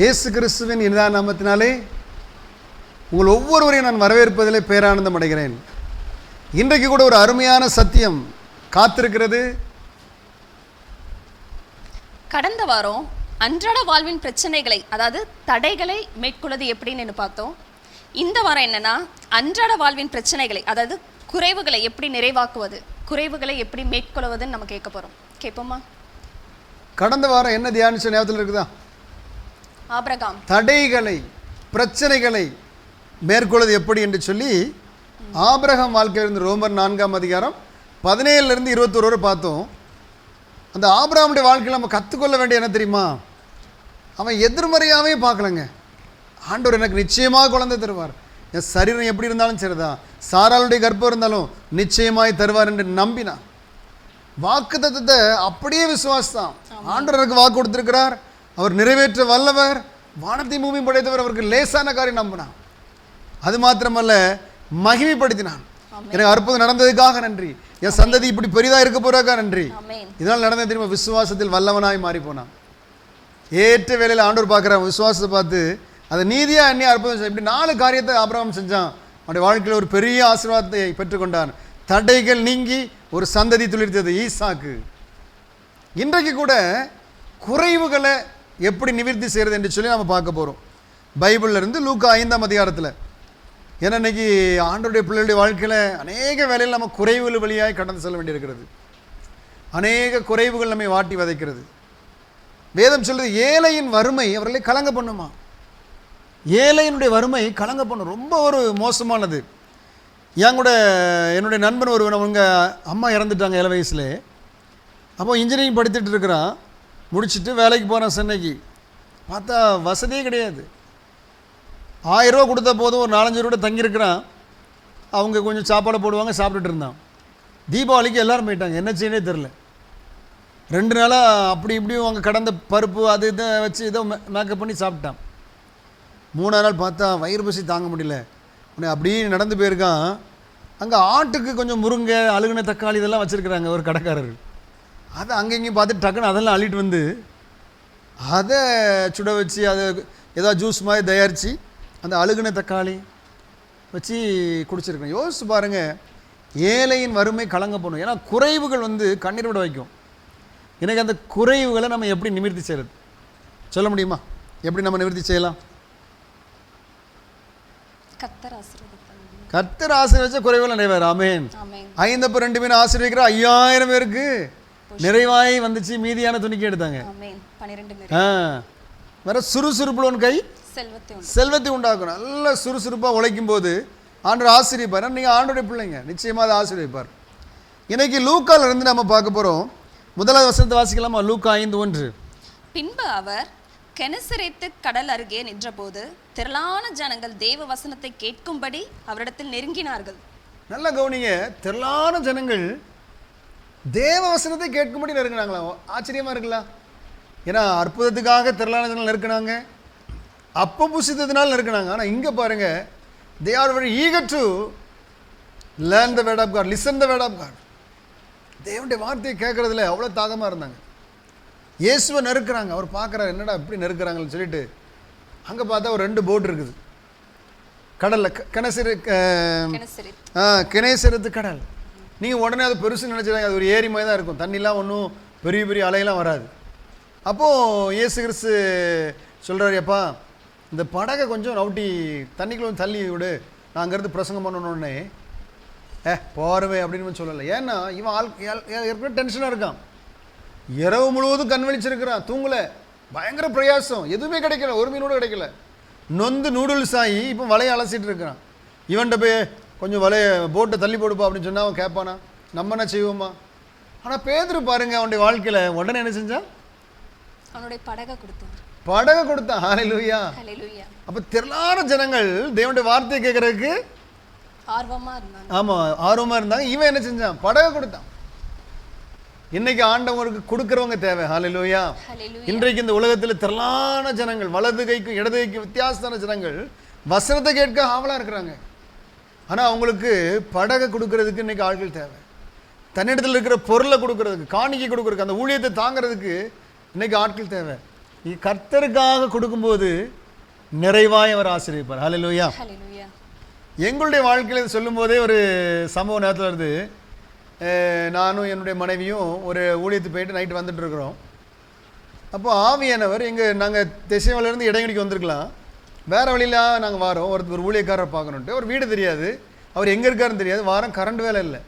இயேசு கிறிஸ்துவின் இனிதா நாமத்தினாலே உங்கள் ஒவ்வொருவரையும் நான் வரவேற்பதிலே பேரானந்தம் அடைகிறேன். இன்றைக்கு கூட ஒரு அருமையான சத்தியம் காத்திருக்கிறது. கடந்த வாரம் அன்றாட வாழ்வின் பிரச்சனைகளை அதாவது தடைகளை மேற்கொள்வது எப்படின்னு பார்த்தோம். இந்த வாரம் என்னன்னா அன்றாட வாழ்வின் பிரச்சனைகளை அதாவது குறைவுகளை எப்படி நிறைவாக்குவது குறைவுகளை எப்படி மேற்கொள்வதுன்னு நம்ம கேட்க போறோம். கேட்போமா? கடந்த வாரம் என்ன தியானிச்ச ஞாபகத்தில் இருக்குதா? ஆபிரகாம். தடைகளை பிரச்சனைகளை மேற்கொள்வது எப்படி என்று சொல்லி ஆபிரகாம் வாழ்க்கையிலிருந்து ரோமர் நான்காம் அதிகாரம் பதினேழுலேருந்து இருபத்தொரு வரை பார்த்தோம். அந்த ஆபிரகாமுடைய வாழ்க்கையில் நம்ம கற்றுக்கொள்ள வேண்டிய என்ன தெரியுமா? அவன் எதிர்மறையாகவே பார்க்கலங்க. ஆண்டவர் எனக்கு நிச்சயமாக குழந்தை தருவார். என் சரீரம் எப்படி இருந்தாலும் சரிதான். சாராளுடைய கர்ப்பம் இருந்தாலும் நிச்சயமாய் தருவார் என்று நம்பினான். வாக்கு தத்துவத்தை அப்படியே விசுவாசம் ஆண்டவர் எனக்கு வாக்கு கொடுத்திருக்கிறார். அவர் நிறைவேற்ற வல்லவர். வானத்தை பூமி படைத்தவர் அவருக்கு லேசான காரியம் நம்பினான். அது மாத்திரமல்ல மகிமைப்படுத்தினான். எனக்கு அற்புதம் நடந்ததுக்காக நன்றி. என் சந்ததி இப்படி பெரிதா இருக்க போறாக்கா நன்றி. இதனால் நடந்த தெரியுமா? விசுவாசத்தில் வல்லவனாய் மாறி போனான் ஏற்ற வேலையில் ஆண்டவர் பார்க்குறான் விசுவாசத்தை பார்த்து அதை நீதியாக எண்ணி அற்புதம் இப்படி நாலு காரியத்தை ஆபிரகாம் செஞ்சான். அவனுடைய வாழ்க்கையில் ஒரு பெரிய ஆசீர்வாதத்தை பெற்றுக்கொண்டான். தடைகள் நீங்கி ஒரு சந்ததி துளிர்த்தது ஈசாக்கு. இன்றைக்கு கூட குறைவுகளை எப்படி நிவர்த்தி செய்கிறது என்று சொல்லி நம்ம பார்க்க போகிறோம் பைபிளில் இருந்து லூக்கா ஐந்தாம் அதிகாரத்தில். ஏன்னா இன்றைக்கி ஆண்டோடைய பிள்ளைகளுடைய வாழ்க்கையில் அநேக வேலையில் நம்ம குறைவுகள் வழியாக கடந்து செல்ல வேண்டியிருக்கிறது. அநேக குறைவுகள் நம்மை வாட்டி வதைக்கிறது. வேதம் சொல்கிறது ஏழையின் வறுமை அவர்களை கலங்க பண்ணுமா? ஏழையினுடைய வறுமை கலங்க பண்ணும். ரொம்ப ஒரு மோசமானது. என் கூட என்னுடைய நண்பன் ஒருவன் அவங்க அம்மா இறந்துட்டாங்க ஏழை வயசுல. அப்போ இன்ஜினியரிங் படித்துட்டு இருக்கிறான். முடிச்சுட்டு வேலைக்கு போகிறான் சென்னைக்கு. பார்த்தா வசதியே கிடையாது. ஆயிரரூவா கொடுத்த கொடுத்தா போதும் ஒரு நாலஞ்சு ரூபா தங்கியிருக்கிறான். அவங்க கொஞ்சம் சாப்பாடு போடுவாங்க சாப்பிட்டுட்டு இருந்தான். தீபாவளிக்கு எல்லோரும் போயிட்டாங்க. என்ன செய்யனே தெரில ரெண்டு நாளாக அப்படி இப்படியும் அவங்க கடந்த பருப்பு அது இதை வச்சு ஏதோ மேக்கப் பண்ணி சாப்பிட்டான். மூணாவது நாள் பார்த்தா வயிறு பசி தாங்க முடியல. உன்னை அப்படியே நடந்து போயிருக்கான். அங்கே ஆட்டுக்கு கொஞ்சம் முருங்கை அழுகுன தக்காளி இதெல்லாம் வச்சுருக்குறாங்க ஒரு கடைக்காரர் அதை அங்கே இங்கேயும் பார்த்துட்டு டக்குன்னு அதெல்லாம் அள்ளிட்டு வந்து அதை சுட வச்சு அதை ஏதாவது ஜூஸ் மாதிரி தயாரித்து அந்த அழுகுன தக்காளி வச்சு குடிச்சிருக்கேன் யோசிச்சு பாருங்க ஏழையின் வறுமை கலங்க போகணும். ஏன்னா குறைவுகள் வந்து கண்ணீர் விட வைக்கும். எனக்கு அந்த குறைவுகளை நம்ம எப்படி நிவர்த்தி செய்கிறது சொல்ல முடியுமா? எப்படி நம்ம நிவர்த்தி செய்யலாம்? கத்தர் கர்த்தர் ஆசீர்வச்ச குறைவுகள் நிறைவேறு ஆமென். ஆமென். ஐந்தப்ப ரெண்டு பேரும் ஆசீர்வதிக்கிற ஐயாயிரம் பேருக்கு நிறைவாய் வந்துச்சு. மீதியான துணிக்கி எடுத்தாங்க. வேற சுறுசுறுப்புலோன் கை? செல்வத்தை உண்டு செல்வத்தை உண்டாக்கும். நல்ல சுறுசுறுப்பாக உழைக்கும் போது ஆண்டவர் ஆசீர்விப்பார் நீங்கள் ஆண்டோடைய பிள்ளைங்க. நிச்சயமாக அதை ஆசீர்விப்பார் இன்னைக்கு லூக்கால இருந்து நம்ம பார்க்க போகிறோம் முதலாவது வசனத்தை வாசிக்கலாமா? லூக்கா ஐந்து ஒன்று. பின்பு அவர் கெனசரேத்து கடல் அருகே நின்றபோது திரளான ஜனங்கள் தேவ வசனத்தை கேட்கும்படி அவரிடத்தில் நெருங்கினார்கள். நல்லா கவனிங்க. திரளான ஜனங்கள் தேவ வசனத்தை கேட்கும்படி நெருங்கினாங்களா? ஆச்சரியமா இருக்குல்ல? ஏன்னா அற்புதத்துக்காக திரளான ஜனங்கள் நெருக்கினாங்க. அப்பம் புசித்ததுனால நெருக்கினாங்க. ஆனால் இங்கே பாருங்க. They are very eager to learn the word of God listen the word of God தேவனுடைய வார்த்தையை கேட்குறதுல அவ்வளோ தாகமாக இருந்தாங்க. இயேசுவை நெருக்குறாங்க. அவர் பார்க்குறாரு என்னடா இப்படி நெருக்குறாங்கன்னு சொல்லிட்டு. அங்கே பார்த்தா ஒரு ரெண்டு போட் இருக்குது. கடலில் கனசிறு ஆ கிணேசரத்து கடல். நீங்கள் உடனே அது பெருசு நினச்சிடாங்க அது ஒரு ஏரி மாதிரி தான் இருக்கும். தண்ணிலாம் ஒன்றும் பெரிய பெரிய அலையெல்லாம் வராது. அப்போது இயேசு கிறிஸ்து சொல்கிறார் எப்பா இந்த படகை கொஞ்சம் நவுட்டி தண்ணிக்குள்ள தள்ளி விடு. நான் அங்கேருந்து பிரசங்கம் பண்ணணுன்னே ஏ போகிறவே அப்படின்னு சொல்லலை. ஏன்னா இவன் ஆள் ஏற்கனவே டென்ஷனாக இருக்கான். இரவு முழுவதும் கண் விழிச்சிருக்கிறான். தூங்கலை. பயங்கர பிரயாசம். எதுவுமே கிடைக்கல. ஒரு மீனோடு கிடைக்கல. நொந்து நூடுல்ஸ் ஆகி இப்போ வலையை அலசிட்டு இருக்கிறான். இவன்கிட்ட போய் கொஞ்சம் வலையை போட்டை தள்ளி போடுப்பா அப்படின்னு சொன்னா அவன் கேட்பானா? நம்ம என்ன செய்வோமா ஆனால் பேதுரு பாருங்க அவனுடைய வாழ்க்கையில். உடனே என்ன செஞ்சான் அவனுடைய படகை கொடுத்தார் படகை கொடுத்தான். ஹalleluya ஹalleluya அப்போ திரளான ஜனங்கள் தேவனுடைய வார்த்தையை கேட்கறதுக்கு ஆர்வமா இருந்தாங்க. ஆமாம் ஆர்வமாக இருந்தாங்க. இவன் என்ன செஞ்சான்? படகை கொடுத்தான். இன்னைக்கு ஆண்டவங்களுக்கு கொடுக்குறவங்க தேவை. ஹalleluya இன்றைக்கு இந்த உலகத்தில் திரளான ஜனங்கள் வலது கைக்கும் இடது கைக்கும் வித்தியாசமான ஜனங்கள் வசனத்தை கேட்க ஆவலாக இருக்கிறாங்க. ஆனால் அவங்களுக்கு படகை கொடுக்கறதுக்கு இன்னைக்கு ஆட்கள் தேவை. தன்னிடத்தில் இருக்கிற பொருளை கொடுக்கறதுக்கு காணிக்கை கொடுக்கறதுக்கு அந்த ஊழியத்தை தாங்கிறதுக்கு இன்னைக்கு ஆட்கள் தேவை. கர்த்தருக்காக கொடுக்கும்போது நிறைவாய் அவர் ஆசீர்வதிப்பார் ஹalleluya ஹalleluya எங்களுடைய வாழ்க்கையில் சொல்லும்போதே ஒரு சம்பவம் நேரத்தில் வருது. நானும் என்னுடைய மனைவியும் ஒரு ஊழியத்துக்கு போயிட்டு நைட்டு வந்துட்டு இருக்கிறோம். அப்போ ஆவியானவர் எங்கள் நாங்கள் திசைவலேருந்து இடைவெளிக்கு வந்திருக்கலாம். வேறு வழியில் நாங்கள் வாரோம். ஒரு ஒரு ஊழியக்காரரை பார்க்கணுன்ட்டு ஒரு வீடு தெரியாது. அவர் எங்கே இருக்காருன்னு தெரியாது. வாரம் கரண்ட் வேலை இல்லை.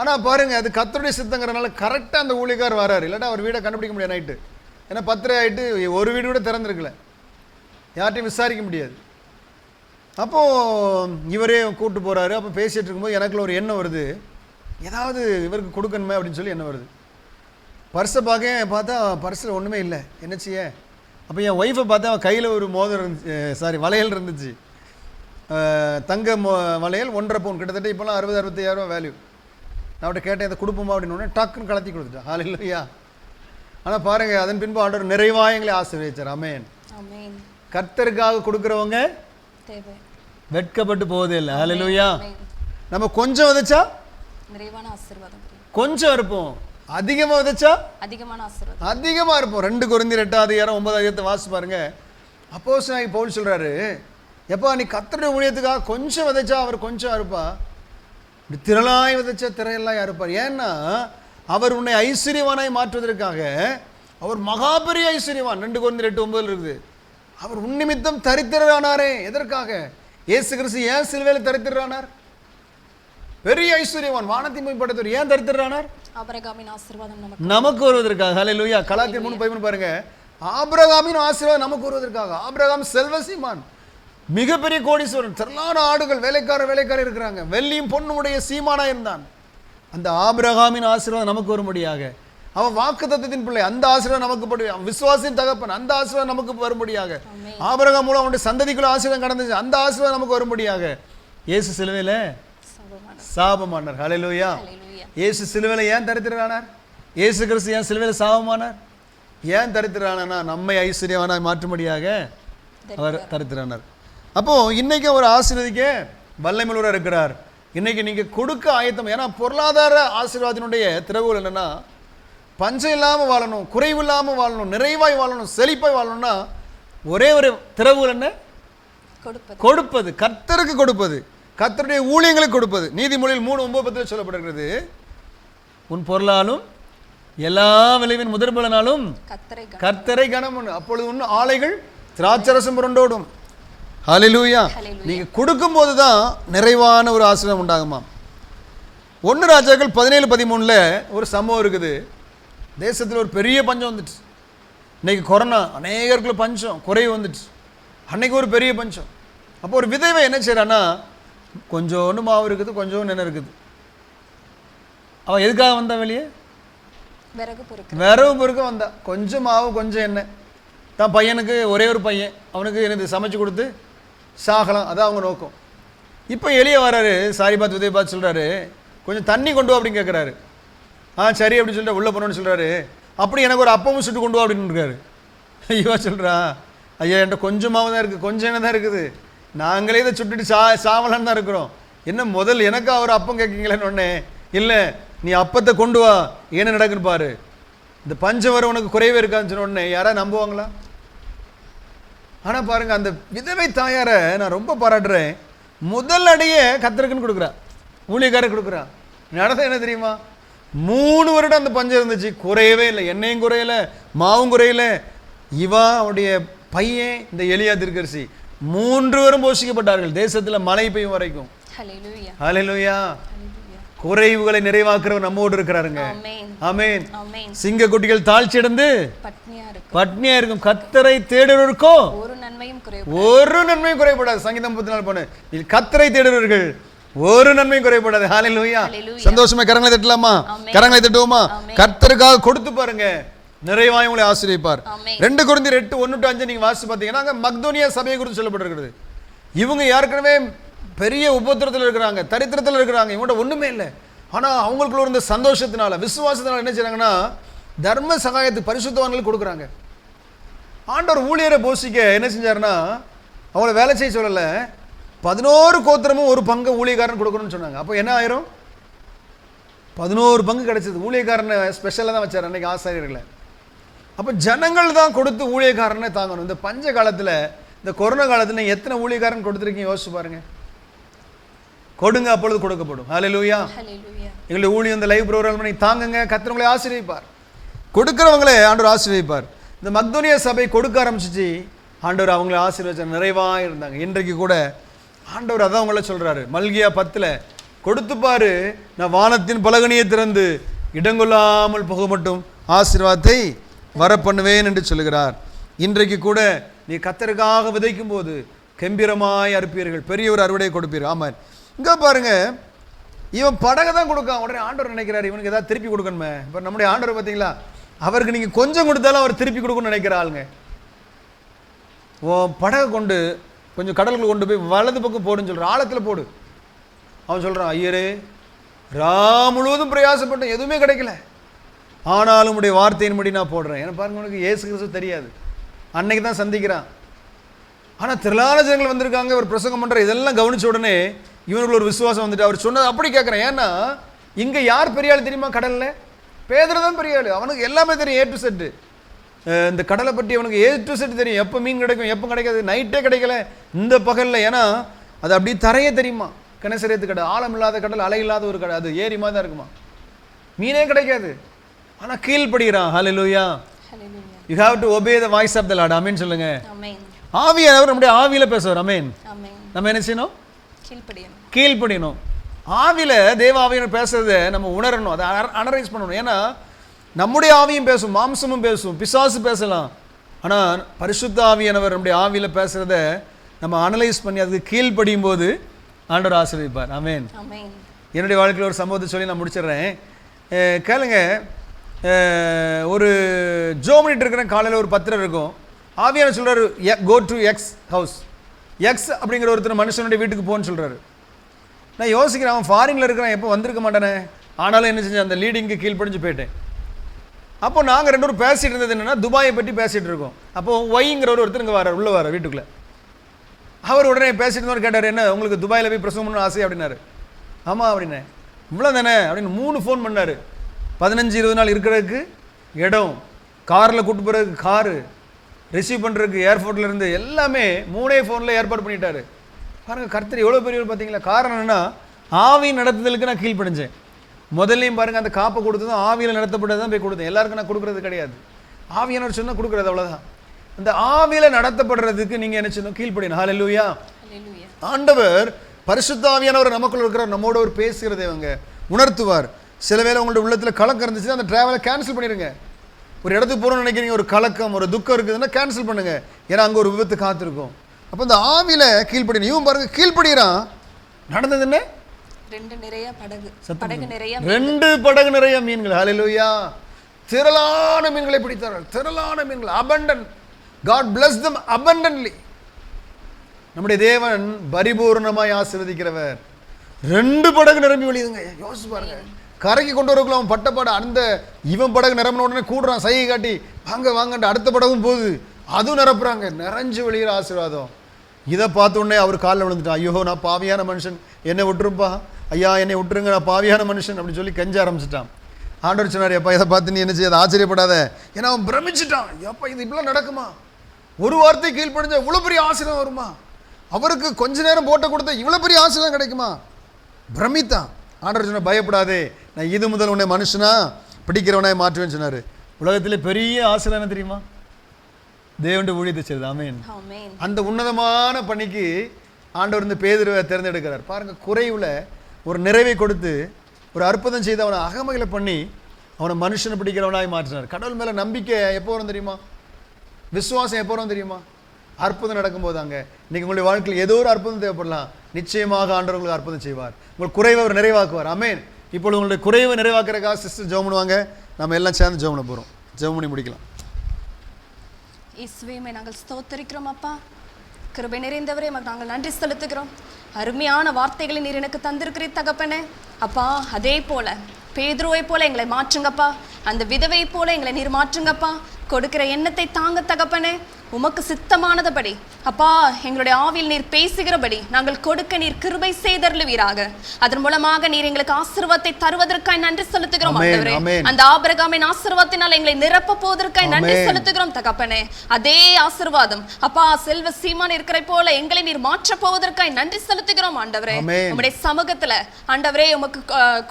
ஆனால் பாருங்கள் அது கத்தருடைய சித்தங்கிறனால கரெக்டாக அந்த ஊழியக்கார் வராரு. இல்லாட்டா அவர் வீடை கண்டுபிடிக்க முடியாது நைட்டு ஏன்னா பத்திரை ஆகிட்டு ஒரு வீடு கூட திறந்துருக்கல. யார்ட்டையும் விசாரிக்க முடியாது. அப்போது இவரே கூப்பிட்டு போகிறாரு அப்போ பேசிகிட்டு இருக்கும்போது எனக்குள்ள ஒரு எண்ணம் வருது. ஏதாவது இவருக்கு கொடுக்கணுமே அப்படின்னு சொல்லி எண்ணம் வருது. பர்ஸை பார்க்க பார்த்தா பர்ஸில் ஒன்றுமே இல்லை. என்ன செய்ய? அப்போ என் ஒய்ஃபை பார்த்தா அவன் கையில் ஒரு மோதிரம் இருந்துச்சு சாரி வளையல் இருந்துச்சு. தங்க மோ வளையல் ஒன்றரை பவுன் கிட்டத்தட்ட இப்போலாம் அறுபது அறுபத்தையாயிரம் வேல்யூ நான் அவர்கிட்ட கேட்டேன் இதை கொடுப்போமா? அப்படின்னு உடனே டக்குன்னு கலத்தி கொடுத்துட்டேன். ஹால் இல்லையா ஆனால் பாருங்கள் அதன் பின்பு ஆண்டவர் நிறைவாக எங்களை ஆசீர்வதிச்சார் அமேன் கர்த்தருக்காக கொடுக்குறவங்க வெட்கப்பட்டு போவதே இல்லை. ஆமென் நம்ம கொஞ்சம் விதைச்சா. கொஞ்சம் இருப்போம். அதிகமாக விதைச்சா? அதிகமான அதிகமாக இருப்போம். ரெண்டு குறைந்தி ரெட்டாவது ஏறம் ஒன்பதாவது ஏற்ற வாசி பாருங்க. அப்போஸ் நான் பவுல் சொல்கிறாரு எப்பா நீ கத்தருடைய ஊழியத்துக்காக கொஞ்சம் விதைச்சா அவர் கொஞ்சம் இருப்பா இப்படி திரளாய் விதைச்சா திரையெல்லாம் இருப்பார் ஏன்னா அவர் உன்னை ஐஸ்வர்யவானாய் மாற்றுவதற்காக அவர் மகா பெரிய ஐஸ்வர்யவான். ரெண்டு குறைந்தி ரெட்டு ஒன்பதுல இருக்குது. அவர் உன் நிமித்தம் தரித்திரரானாரே. எதற்காக? இயேசு கிறிஸ்து ஏன் சிலுவையில் தரித்திரரானார்? பெரிய ஐஸ்வர்யவான். வானத்தை மேம்படுத்தவர் ஏன் தரித்திரரானார்? ஆபிரகாமின் ஆசீர்வாதம் நமக்கு நமக்கு வருவதற்காக. ஹalleluya கலாத்தியர் மூணு பதிமூணு பாருங்க. ஆபிரகாமின் ஆசீர்வாதம் நமக்கு வருவதற்காக. ஆபிரகாம் செல்வசீமான். மிகப்பெரிய கோடீஸ்வரன். திரளான ஆடுகள் வேலைக்கார வேலைக்காரர் இருக்கிறாங்க. வெள்ளியும் பொண்ணுடைய சீமானா இருந்தான் அந்த ஆபிரகாமின் ஆசீர்வாதம் நமக்கு வரும்படியாக. அவன் வாக்கு தத்தத்தின் பிள்ளை. அந்த ஆசீர்வாதம் நமக்கு படு அவன் விசுவாசின் தகப்பன். அந்த ஆசீர்வாதம் நமக்கு வரும்படியாக. ஆபிரகாம் மூலம் அவனுடைய சந்ததிக்குள்ள ஆசீர்வாதம் கடந்துச்சு. அந்த ஆசீர்வாதம் நமக்கு வரும்படியாக. இயேசு சிலுவையில் சபமான சாபமானார். ஹalleluya இயேசு சிலுவையில் ஏன் தரித்திரரானார்? இயேசு கிறிஸ்து ஏன் சிலுவையில் சாபமானார்? ஏன் தரித்திரரானா நம்மை ஐஸ்வர்யவானாய் மாற்றும்படியாக அவர் தரித்திரனார் அப்போ இன்னைக்கு அவர் ஆசீர்வதிக்க வல்லமையுள்ளவராக இருக்கிறார். இன்னைக்கு நீங்க கொடுக்க ஆயத்தம் ஏன்னா பொருளாதார ஆசீர்வாதத்தினுடைய திறவுகள் என்னன்னா பஞ்சம் இல்லாமல் வாழணும் குறைவு இல்லாமல் வாழணும் நிறைவாய் வாழணும் செழிப்பாய் வாழணும்னா ஒரே ஒரு திறவுகள் என்ன? கொடுப்பது. கொடுப்பது. கர்த்தருக்கு கொடுப்பது. கர்த்தருடைய ஊழியங்களுக்கு கொடுப்பது. நீதிமொழியில் மூணு ஒன்பது பத்தில் சொல்லப்படுகிறது. உன் பொருளாலும் எல்லா விளைவின் முதற் பலனாலும் கர்த்தரை கனம் பண்ணு அப்பொழுது உன் ஆலைகள் திராட்சரசம் புரண்டோடும். ஹalleluya. Hallelujah. நீங்க கொடுக்கும்போது தான் நிறைவான ஒரு ஆசீர்வாதம் உண்டாகுமா? ஒன்று ராஜாக்கள் பதினேழு பதிமூணுல ஒரு சம்பவம் இருக்குது. தேசத்தில் ஒரு பெரிய பஞ்சம் வந்துட்டு இன்னைக்கு கொரோனா அநேகருக்குள்ள பஞ்சம் குறைவு வந்துட்டு அன்னைக்கு ஒரு பெரிய பஞ்சம். அப்போ ஒரு விதவை என்ன செய்றான்னா கொஞ்சோண்டு மாவு இருக்குது கொஞ்சோண்டு என்ன இருக்குது. அவன் எதுக்காக வந்தா வெளியே? விறகு பொறுக்க. விரவு பொறுக்க வந்தா. கொஞ்சம் மாவு கொஞ்சம் எண்ணெய். தான் பையனுக்கு ஒரே ஒரு பையன். அவனுக்கு எனக்கு சமைச்சு கொடுத்து சாகலாம். அதான் அவங்க நோக்கம். இப்போ எளிய வராரு சாரிபாத் உதயபாத் சொல்கிறாரு கொஞ்சம் தண்ணி கொண்டு வா அப்படின்னு கேட்குறாரு ஆ சரி அப்படின்னு சொல்லிட்டு உள்ளே போனோன்னு சொல்கிறாரு அப்படி எனக்கு ஒரு அப்பமும் சுட்டு கொண்டு வா அப்படின்னு இருக்காரு. ஐயோ சொல்கிறா ஐயா என்கிட்ட கொஞ்சமாவும் தான் இருக்குது கொஞ்சம் என்ன தான் இருக்குது. நாங்களே இதை சுட்டுட்டு சா சாவலான்னு தான் இருக்கிறோம். என்ன முதல் எனக்கு அவர் அப்பம் கேட்கீங்களேன்னு உடனே இல்லை நீ அப்பத்தை கொண்டு வா. என்ன நடக்குன்னு பாரு. இந்த பஞ்சம் வர உனக்கு குறைவே இருக்கான்னு சொன்ன உடனே யாராவது நம்புவாங்களா? ஆனால் பாருங்க அந்த விதவை தாயாரை நான் ரொம்ப பாராட்டுறேன். முதல் அடியே கத்தருக்குன்னு கொடுக்குறா. ஊழியக்காரர் கொடுக்குறா. நடந்தது என்ன தெரியுமா? மூணு வருடம் அந்த பஞ்சம் இருந்துச்சு. குறையவே இல்லை. எண்ணெயும் குறையல மாவும் குறையல. இவா அவனுடைய பையன் இந்த எலியா திருக்கரிசி. மூன்று பேரும் போஷிக்கப்பட்டார்கள். தேசத்தில் மழை பெய்யும் வரைக்கும். ஹalleluya குறைவுகளை நிறைவாக்குறவர் நம்மோடு இருக்கிறாருங்க. ஆமென். சிங்க குட்டிகள் தாழ்ச்சியடைந்து பட்னியா இருக்கு பட்னியா இருக்கும். கத்தரை தேடுறவருக்கோ ஒரு நன்மையும் ஒரு நன்மையும் குறைபடாது சங்கீதம் முப்பத்தி நாலு போன கத்தரை தேடுறவர்கள் ஒரு நன்மையும் குறைபடாது ஹalleluya. Hallelujah. சந்தோஷமா கரங்களை தட்டலாமா. கரங்களை தட்டுவோமா? ஆமென். கர்த்தருக்காக கொடுத்து பாருங்க. நிறைவாய் உங்களை ஆசிரியப்பார். ரெண்டு குருந்தி ரெட்டு ஒன்று டு அஞ்சு நீங்க வாசிச்சு பார்த்தீங்கன்னா அங்க மக்தோனியா சபையை குறித்து சொல்லப்பட்டிருக்கிறது. இவங்க ஏற்கனவே பெரிய உபத்திரத்தில் இருக்கிறாங்க தரித்திரத்தில் இருக்கிறாங்க. இவங்கள்ட்ட ஒன்றுமே இல்லை. ஆனால் அவங்களுக்குள்ள இருந்த சந்தோஷத்தினால விசுவாசத்தினால என்ன செய்கிறாங்கன்னா தர்ம சகாயத்துக்கு பரிசுத்தவான்கள் கொடுக்குறாங்க. ஆண்டவர் ஊழியரை போஷிக்க என்ன செஞ்சாருன்னா அவங்கள வேலை செய்ய சொல்லலை பதினோரு கோத்திரமும் ஒரு பங்கு ஊழியக்காரன் கொடுக்கணும்னு சொன்னாங்க. அப்போ என்ன ஆயிரும்? பதினோரு பங்கு கிடைச்சது. ஊழியக்காரனை ஸ்பெஷலாக தான் வச்சார் அன்னைக்கு ஆசிரியர்களை. அப்போ ஜனங்கள் தான் கொடுத்து ஊழியக்காரனை தாங்கணும். இந்த பஞ்ச காலத்தில் இந்த கொரோனா காலத்தில் எத்தனை ஊழியக்காரன் கொடுத்துருக்கீங்க? யோசிச்சு பாருங்க. கொடுங்க அப்பொழுது கொடுக்கப்படும். ஹalleluya ஹalleluya எங்களுடைய ஊழியம் இந்த லைவ் ப்ரோக்ராம் பண்ணி தாங்குங்க கத்திரவங்களை ஆசீர்வதிப்பார் கொடுக்குறவங்களே ஆண்டவர் ஆசீர்வதிப்பார் இந்த மக்தோனியா சபை கொடுக்க ஆரம்பிச்சிச்சு ஆண்டவர் அவங்கள ஆசீர்வதிச்சார் நிறைவாக இருந்தாங்க. இன்றைக்கு கூட ஆண்டவர் அதான் அவங்கள சொல்றாரு. மல்கியா பத்தில் கொடுத்து பாரு நான் வானத்தின் பலகனியை திறந்து இடங்கொள்ளாமல் போக மட்டும் ஆசீர்வாதத்தை வர பண்ணுவேன் என்று சொல்லுகிறார். இன்றைக்கு கூட நீ கத்தருக்காக விதைக்கும் போது கம்பீரமாய் அறுப்பீர்கள். பெரிய ஒரு அறுவடை கொடுப்பீர்கள். ஆமாம். இங்கே பாருங்க இவன் படகை தான் கொடுக்கான். உடனே ஆண்டவர் நினைக்கிறார்? இவனுக்கு ஏதாவது திருப்பி கொடுக்கணுமே. இப்போ நம்முடைய ஆண்டவர் பார்த்தீங்களா அவருக்கு நீங்கள் கொஞ்சம் கொடுத்தாலும் அவர் திருப்பி கொடுக்கணும்னு நினைக்கிற ஆளுங்க. படகை கொண்டு கொஞ்சம் கடலுக்கு கொண்டு போய் வலது பக்கம் போடுன்னு சொல்கிறான் ஆழத்தில் போடு. அவன் சொல்கிறான் ஐயரே ரா முழுவதும் பிரயாசப்பட்டேன் எதுவுமே கிடைக்கல. ஆனாலும் உடைய வார்த்தையின்படி நான் போடுறேன். ஏன்னா பாருங்க உனக்கு இயேசு கிறிஸ்து தெரியாது. அன்னைக்கு தான் சந்திக்கிறான். ஆனால் திரளான ஜனங்கள் வந்திருக்காங்க ஒரு பிரசங்கம் பண்ணுற இதெல்லாம் கவனிச்ச உடனே இவனுக்கு ஒரு விசுவாசம் வந்துட்டு அவர் சொன்னது அப்படி கேட்குறேன் ஏன்னா இங்கே யார் பெரிய ஆள் தெரியுமா கடலில்? பேதர் தான் பெரிய ஆள். அவனுக்கு எல்லாமே தெரியும் ஏ டு செட்டு இந்த கடலை பற்றி அவனுக்கு ஏ டு செட் தெரியும். எப்போ மீன் கிடைக்கும் எப்போ கிடைக்காது நைட்டே கிடைக்கல. இந்த பகலில் ஏன்னா அது அப்படியே தரையே தெரியுமா? கணேசரியத்து கடல் ஆழம் இல்லாத கடல் அலை இல்லாத ஒரு கடல் அது ஏரி மாதிரி தான் இருக்குமா? மீனே கிடைக்காது. ஆனால் கீழ்ப்படுகிறான் hallelujah hallelujah you have to obey the voice of the Lord Ameen சொல்லுங்க. ஆவியானவர் நம்முடைய ஆவியில பேசுவார். அமேன் நம்ம என்ன செய்யணும்? கீழ்ப்படியணும். ஆவியில தேவ ஆவியனர் பேசுறதை நம்ம உணரணும். அதை அனரைஸ் பண்ணணும். ஏன்னா நம்முடைய ஆவியும் பேசும் மாம்சமும் பேசும் பிசாசு பேசலாம். ஆனால் பரிசுத்த ஆவியானவர் நம்முடைய ஆவியில பேசுறத நம்ம அனலைஸ் பண்ணி அதுக்கு கீழ்ப்படியும் போது ஆண்டவர் ஆசீர்வதிப்பார். ஆமென் ஆமென் என்னுடைய வாழ்க்கையில் ஒரு சம்பவத்தை சொல்லி நான் முடிச்சிடுறேன். கேளுங்க. ஒரு ஜோமனிட்டு இருக்கிறேன். காலையில் ஒரு பத்திரம் இருக்கும். ஆவியான சொல்கிறாரு go to X house X அப்படிங்கிற ஒருத்தர் மனுஷனுடைய வீட்டுக்கு போன்னு சொல்கிறாரு நான் யோசிக்கிறேன் அவன் ஃபாரினில் இருக்கிறான் எப்போ வந்திருக்க மாட்டானே? ஆனாலும் என்ன செஞ்சேன் அந்த லீடிங்க்கு கீழ்ப்படிஞ்சு போயிட்டேன். அப்போ நாங்கள் ரெண்டு பேரும் பேசிட்டு இருந்தது என்னென்னா துபாயை பற்றி பேசிகிட்டு இருக்கோம். அப்போ ஒய்ங்கிற ஒருத்தர் இங்கே வர உள்ளே வர வீட்டுக்குள்ளே. அவர் உடனே பேசிட்டு இருந்தவர் கேட்டார் என்ன உங்களுக்கு துபாயில் போய் பிரசவம் பண்ணணும் ஆசை அப்படின்னாரு. ஆமாம் அப்படின்னே. இவ்வளோ தானே? அப்படின்னு மூணு ஃபோன் பண்ணார். பதினஞ்சு இருபது நாள் இருக்கிறதுக்கு இடம் காரில் கூட்டு போகிறதுக்கு காரு ரிசீவ் பண்ணுறதுக்கு ஏர்போர்ட்ல இருந்து எல்லாமே மூணே ஃபோனில் ஏற்பாடு பண்ணிட்டாரு. பாருங்க கர்த்தர் எவ்வளோ பெரிய பார்த்தீங்களா? காரணம் என்னன்னா ஆவி நடத்துதலுக்கு நான் கீழ்ப்படிஞ்சேன். முதல்லையும் பாருங்க அந்த காப்பை கொடுத்ததும் ஆவியில் நடத்தப்பட்டது தான் போய் கொடுத்தேன். எல்லாருக்கும் நான் கொடுக்குறது கிடையாது. ஆவியானவர் சொன்னால் கொடுக்குறது அவ்வளோதான் அந்த ஆவியில் நடத்தப்படுறதுக்கு நீங்கள் என்ன செய்யணும்? கீழ்ப்படியணும். ஹalleluya ஹalleluya ஆண்டவர் பரிசுத்த ஆவியானவர் நமக்குள்ள இருக்கிறார் நம்மோட ஒரு பேசுகிறதை அவங்க உணர்த்துவார். சில வேளை உங்களுடைய உள்ளத்தில் கலக்கம் இருந்துச்சுன்னா அந்த டிராவலை கேன்சல் பண்ணிடுங்க. ஒரு இடத்துக்கு போகணும்னு நினைக்கிறீங்க ஒரு கலக்கம் ஒரு துக்கம் இருக்குதுன்னா கேன்சல் பண்ணுங்க. ஏன்னா அங்கே ஒரு விபத்து காத்திருக்கும். அப்போ இந்த ஆவியில் கீழ்ப்படியணும் இவன் பாருங்க கீழ்ப்படுகிறான் நடந்தது என்ன? ரெண்டு நிறைய படகு. படகு நிறைய ரெண்டு படகு நிறைய மீன்கள். ஹalleluya திரளான மீன்களை பிடித்தார்கள். திரளான மீன்கள். Abundant. God bless them abundantly. நம்முடைய தேவன் பரிபூர்ணமாய் ஆசீர்வதிக்கிறவர். ரெண்டு படகு நிரம்பி வழியுதுங்க யோசிச்சு பாருங்க. கரைக்கு கொண்டு வரக்குள்ள அவன் பட்ட படம் அந்த இவன் படகு நிரம்பின உடனே கூடுறான் சைகை காட்டி வாங்க வாங்கன்ட்டு அடுத்த படகும் போகுது. அதுவும் நிரப்புறாங்க. நிறைஞ்சு வெளியிற ஆசீர்வாதம். இதை பார்த்த உடனே அவர் காலில் விழுந்துட்டான் ஐயோ நான் பாவியான மனுஷன். என்னை விட்டுருப்பா ஐயா என்னை விட்டுருங்க. நான் பாவியான மனுஷன். அப்படின்னு சொல்லி கெஞ்ச ஆரம்பிச்சிட்டான். ஆண்டவர் சொன்னார் எப்பா இதை பார்த்து நீ என்ன செய்ய? ஆச்சரியப்படாத. ஏன்னா அவன் பிரமிச்சிட்டான். எப்பா இது இப்படிலாம் நடக்குமா? ஒரு வார்த்தை கீழ்ப்படிஞ்ச இவ்வளோ பெரிய ஆசிரியம் வருமா? அவருக்கு கொஞ்ச நேரம் போட்ட கொடுத்தா இவ்வளோ பெரிய ஆசிரியம் கிடைக்குமா? பிரமித்தான். ஆண்டவர் சொன்ன பயப்படாதே நான் இது முதல் உன்னை மனுஷனா பிடிக்கிறவனாய் மாற்றுவேன்னு சொன்னார். உலகத்திலே பெரிய ஆசீர்வாதம் என்ன தெரியுமா? தேவனுடைய ஊழியத்தை செய்தது. ஆமென். ஆமென். அந்த உன்னதமான பணிக்கு ஆண்டவர் இந்த பேதுருவை தேர்ந்தெடுக்கிறார். பாருங்க குறைவுல ஒரு நிறைவை கொடுத்து ஒரு அற்புதம் செய்து அவனை அகமகில பண்ணி அவனை மனுஷனை பிடிக்கிறவனாய் மாற்றினார். கடவுள் மேல நம்பிக்கை எப்போ வரும் தெரியுமா? விசுவாசம் எப்போ வரும் தெரியுமா? அற்புதம் நடக்கும்போது அங்க. இன்னைக்கு உங்களுடைய வாழ்க்கையில் ஏதோ ஒரு அற்புதம் தேவைப்படலாம். நிச்சயமாக ஆண்டவர் உங்களுக்கு அற்புதம் செய்வார். உங்கள் குறைவை அவர் நிறைவாக்குவார். அமேன் இப்பொழுது உங்களுடைய குறைவை நிறைவாக்குறக்காக சிஸ்டர் ஜெபம் பண்ணுவாங்க நம்ம எல்லாம் சேர்ந்து ஜெபம் பண்ண போகிறோம் ஜெபம் பண்ணி முடிக்கலாம். இயேசுவே நாங்கள் ஸ்தோத்தரிக்கிறோம் அப்பா. கிருபை நிறைந்தவரே நாங்கள் நன்றி செலுத்துகிறோம். அருமையான வார்த்தைகளை நீர் எனக்கு தந்திருக்கிறீர் தகப்பனே. அப்பா அதே போல பேதுருவை போல எங்களை மாற்றுங்கப்பா. அந்த விதவை போல எங்களை நீர் மாற்றுங்கப்பா. கொடுக்கிற எண்ணத்தை தாங்க தகப்பனே. உமக்கு சித்தமானதுபடி அப்பா எங்களுடைய ஆவியில் நீர் பேசுகிறபடி நாங்கள் கொடுக்க நீர் கிருபை செய்தருளுவீராக. அதன் மூலமாக நீர் எங்களுக்கு ஆசீர்வாதத்தை தருவதற்காய் நன்றி செலுத்துகிறோம் ஆண்டவரே. அந்த ஆபிரகாமின் ஆசீர்வாதத்தினால் எங்களை நிரப்ப போவதற்காய் நன்றி. செலுத்துகிறோம் தகப்பனே. அதே ஆசீர்வாதம். அப்பா செல்வ சீமான் இருக்கிற போல எங்களை நீர் மாற்ற போவதற்காய் நன்றி செலுத்துகிறோம் ஆண்டவரே. உம்முடைய சமூகத்துல ஆண்டவரே உமக்கு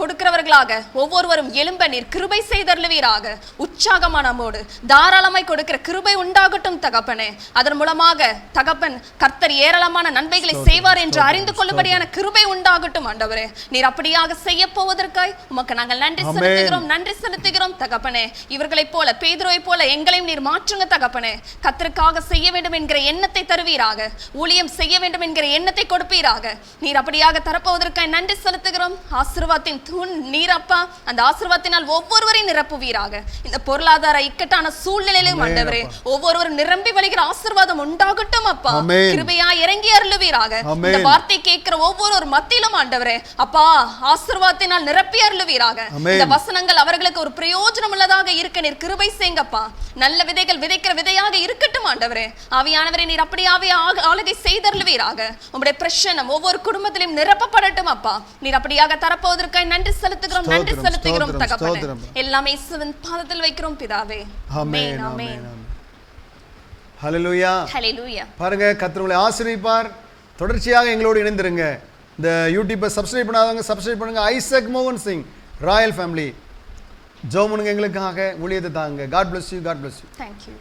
கொடுக்கிறவர்களாக ஒவ்வொருவரும் எழும்ப நீர் கிருபை செய்தருளுவீராக. உற்சாகமான நம்மோடு தாராளமாய் கொடுக்கிற கிருபை உண்டாகட்டும் தகப்பனே. அதன் மூலமாக தகப்பன் கர்த்தர் ஏராளமான நன்மைகளை செய்வார் என்று அறிந்து கொள்ளும்படியான கிருபை உண்டாகட்டும் ஆண்டவரே. நீர் அப்படியாக செய்ய போவதற்காய் உமக்கு நாங்கள் நன்றி. செலுத்துகிறோம் நன்றி செலுத்துகிறோம் தகப்பனே. இவர்களைப் போல பேதுருவைப் போல எங்களையும் நீர் மாற்றுங்க தகப்பனே. கர்த்தருக்காக செய்ய வேண்டும் என்கிற எண்ணத்தை தருவீராக. ஊழியம் செய்ய வேண்டும் என்கிற எண்ணத்தை கொடுப்பீராக. நீர் அப்படியாக தரப்போவதற்காய் நன்றி செலுத்துகிறோம். ஆசீர்வாதத்தின் தூண் நீரப்பா அந்த ஆசீர்வாதத்தினால் ஒவ்வொருவரையும் நிரப்புவீராக. இந்த பொருளாதார இக்கட்டான சூழ்நிலையிலும் ஆண்டவரே ஒவ்வொருவரும் நிரம்பி வழிகிற ஆசீர்வாதம் உண்டாகட்டும் அப்பா. கிருபையா இறங்கி அருளுவீராக. இந்த வார்த்தை கேட்கிற ஒவ்வொரு மத்தியிலும் ஆண்டவரே அப்பா ஆசீர்வாதத்தினால் நிரப்பி அருளுவீராக. இந்த வசனங்கள் அவர்களுக்கு ஒரு பிரயோஜனம் உள்ளதாக இருக்க நீர் கிருபை செய்யுங்கப்பா. நல்ல விதைகள் விதைக்கிற விதையாக இருக்கட்டும் ஆண்டவரே. ஆவியானவரே நீர் அப்படியாவே ஆளுகை செய்தருளுவீராக. உங்களுடைய பிரச்சனம் ஒவ்வொரு குடும்பத்திலும் நிரப்பப்படட்டும் அப்பா. நீர் அப்படியாக தரப்போவதற்காக நன்றி செலுத்துகிறோம் நன்றி செலுத்துகிறோம் தகப்பனே. எல்லாமே இயேசுவின் பாதத்தில் வைக்கிறோம் பிதாவே. ஆமென் ஆமென். ஹalleluya ஹalleluya பாருங்க கர்த்தர் உங்களை ஆசீர்வதிப்பார் தொடர்ச்சியாக எங்களோடு இணைந்திருங்க. இந்த யூடியூப்பை சப்ஸ்கிரைப் பண்ணாதவங்க சப்ஸ்கிரைப் பண்ணுங்க. ஐசக் மோகன் சிங் ராயல் ஃபேமிலி ஜோமனுங்க எங்களுக்காக ஊழியத்தை தாங்க. God bless you God bless you you.